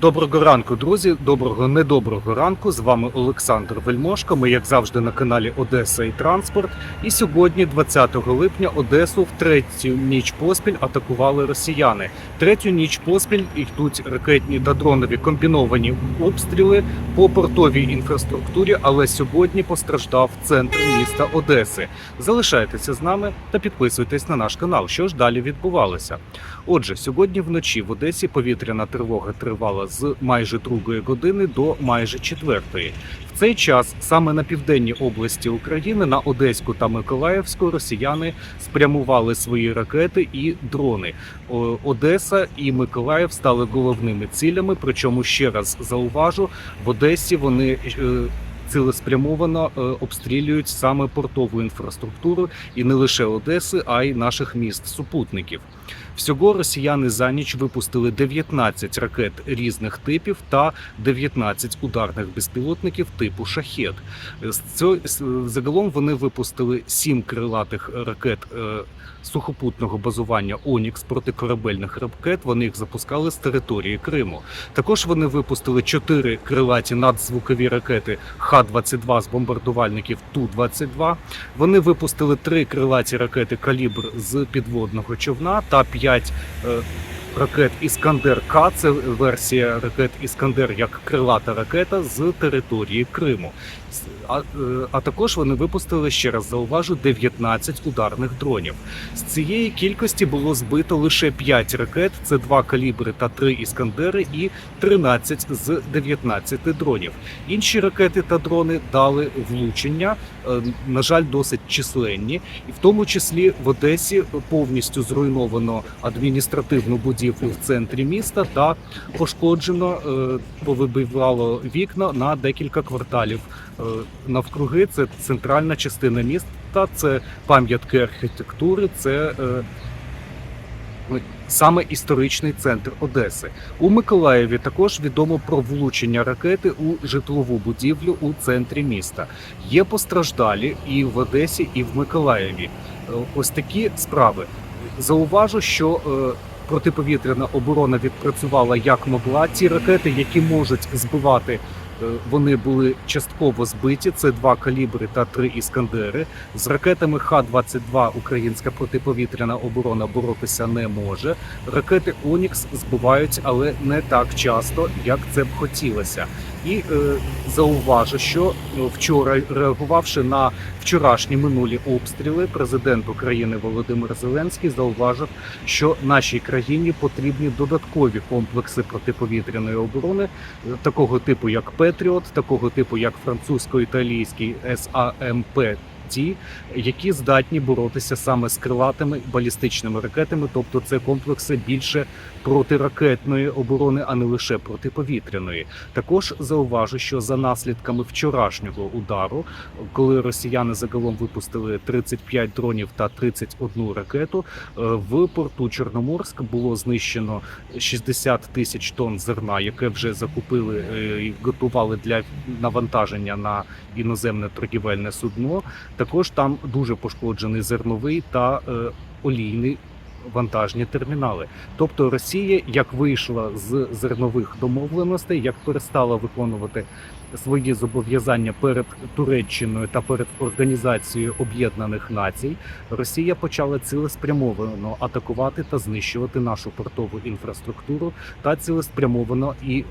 Доброго ранку, друзі. Доброго недоброго ранку. З вами Олександр Вельмошко. Ми, як завжди, на каналі Одеса і Транспорт. І сьогодні, 20 липня, Одесу в третю ніч поспіль атакували росіяни. Третю ніч поспіль йдуть ракетні та дронові комбіновані обстріли по портовій інфраструктурі. Але сьогодні постраждав центр міста Одеси. Залишайтеся з нами та підписуйтесь на наш канал. Що ж далі відбувалося? Отже, сьогодні вночі в Одесі повітряна тривога тривала з майже другої години до майже четвертої. В цей час саме на південній області України, на Одеську та Миколаївську, росіяни спрямували свої ракети і дрони. Одеса і Миколаїв стали головними цілями. Причому ще раз зауважу, в Одесі вони. Цілеспрямовано е, обстрілюють саме портову інфраструктуру і не лише Одеси, а й наших міст супутників. Всього росіяни за ніч випустили 19 ракет різних типів та 19 ударних безпілотників типу шахет. Загалом вони випустили 7 крилатих ракет е, сухопутного базування Онікс протикорабельних ракет. Вони їх запускали з території Криму. Також вони випустили 4 крилаті надзвукові ракети Х-22 з бомбардувальників Ту-22. Вони випустили три крилаті ракети калібр з підводного човна та 5 е, ракет Іскандер К. Це версія ракет Іскандер як крилата ракета з території Криму. А, е, а також вони випустили ще раз зауважу 19 ударних дронів. З цієї кількості було збито лише 5 ракет, це 2 калібри та 3 іскандери, і 13 з 19 дронів. Інші ракети та дрони дали влучення, е, на жаль, досить численні, і в тому числі в Одесі повністю зруйновано адміністративну будівлю в центрі міста та пошкоджено, е, повибивало вікна на декілька кварталів е, навкруги. Це центральна частина міста, це пам'ятки архітектури, це е, саме історичний центр Одеси. У Миколаєві також відомо про влучення ракети у житлову будівлю у центрі міста. Є постраждалі і в Одесі, і в Миколаєві. Ось такі справи. Зауважу, що протиповітряна оборона відпрацювала як могла. Ті ракети, які можуть збивати. Е, Вони були частково збиті. Це два калібри та три іскандери. З ракетами Х-22 українська протиповітряна оборона боротися не може. Ракети Онікс збивають, але не так часто, як це б хотілося. І е, зауважу, що е, вчора, реагувавши на вчорашні минулі обстріли, президент України Володимир Зеленський зауважив, що нашій країні потрібні додаткові комплекси протиповітряної оборони е, такого типу, як Петріот, такого типу, як французько-італійський САМП. Ті, які здатні боротися саме з крилатими балістичними ракетами, тобто це комплекси більше протиракетної оборони, а не лише протиповітряної. Також зауважу, що за наслідками вчорашнього удару, коли росіяни загалом випустили 35 дронів та 31 ракету, е, в порту Чорноморськ було знищено 60 тисяч тонн зерна, яке вже закупили е, і готували для навантаження на іноземне торгівельне судно. Також там дуже пошкоджений зерновий та е, олійний. Вантажні термінали, тобто Росія як вийшла з зернових домовленостей, як перестала виконувати свої зобов'язання перед Туреччиною та перед Організацією Об'єднаних Націй, Росія почала цілеспрямовано атакувати та знищувати нашу портову інфраструктуру та цілеспрямовано і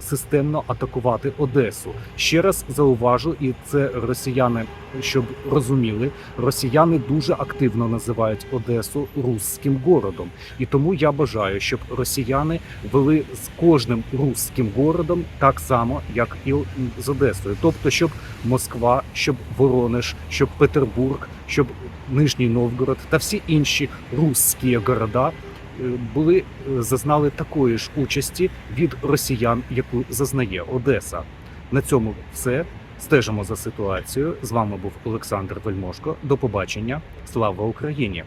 системно атакувати Одесу. Ще раз зауважу, і це росіяни, щоб розуміли, росіяни дуже активно називають Одесу русським городом, і тому я бажаю, щоб росіяни вели з кожним русським городом так само, як і з Одесою. Тобто, щоб Москва, щоб Воронеж, щоб Петербург, щоб Нижній Новгород та всі інші русські города були е, зазнали такої ж участі від росіян, яку зазнає Одеса. На цьому все. Стежимо за ситуацією. З вами був Олександр Вельмошко. До побачення. Слава Україні!